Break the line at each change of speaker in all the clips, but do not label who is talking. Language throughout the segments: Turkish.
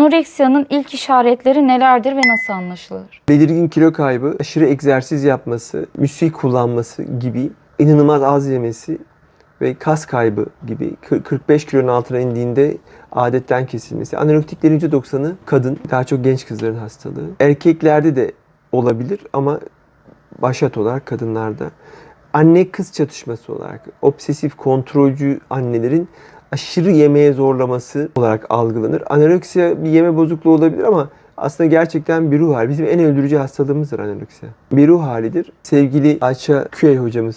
Anoreksiyanın ilk işaretleri nelerdir ve nasıl anlaşılır?
Belirgin kilo kaybı, aşırı egzersiz yapması, müsli kullanması gibi inanılmaz az yemesi ve kas kaybı gibi kır- 45 kilonun altına indiğinde adetten kesilmesi. Anorektiklerin %90'ı kadın, daha çok genç kızların hastalığı. Erkeklerde de olabilir ama başat olarak kadınlarda. Anne kız çatışması olarak obsesif kontrolcü annelerin aşırı yemeğe zorlaması olarak algılanır. Anoreksiya bir yeme bozukluğu olabilir ama aslında gerçekten bir ruh hali. Bizim en öldürücü hastalığımızdır anoreksiya. Bir ruh halidir. Sevgili Ayça Küey hocamız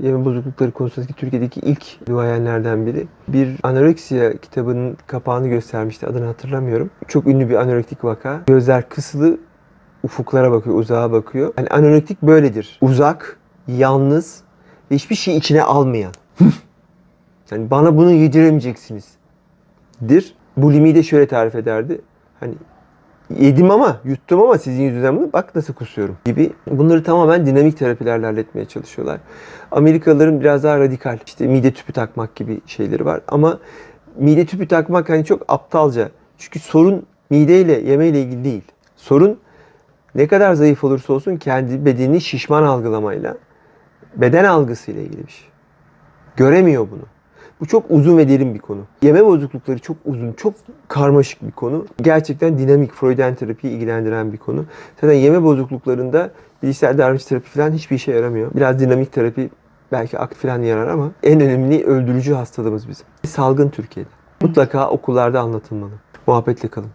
yeme bozuklukları konusundaki Türkiye'deki ilk duayenlerden biri. Bir anoreksiya kitabının kapağını göstermişti. Adını hatırlamıyorum. Çok ünlü bir anorektik vaka. Gözler kısılı ufuklara bakıyor, uzağa bakıyor. Yani anorektik böyledir. Uzak, yalnız ve hiçbir şey içine almayan. yani bana bunu yediremeyeceksiniz. Dir. Bulimiyi de şöyle tarif ederdi. Hani yedim ama yuttum ama sizin yüzünüzden bunu bak nasıl kusuyorum gibi. Bunları tamamen dinamik terapilerle halletmeye çalışıyorlar. Amerikalıların biraz daha radikal işte mide tüpü takmak gibi şeyleri var ama mide tüpü takmak hani çok aptalca. Çünkü sorun mideyle yemeyle ilgili değil. Sorun ne kadar zayıf olursa olsun kendi bedenini şişman algılamayla beden algısıyla ilgili bir şey. Göremiyor bunu. Bu çok uzun ve derin bir konu. Yeme bozuklukları çok uzun, çok karmaşık bir konu. Gerçekten dinamik Freudian terapiyi ilgilendiren bir konu. Zaten yeme bozukluklarında bilişsel davranış terapi falan hiçbir işe yaramıyor. Biraz dinamik terapi belki aktif falan yarar ama en önemli öldürücü hastalığımız bizim. Salgın Türkiye'de. Mutlaka okullarda anlatılmalı. Muhabbetle kalın.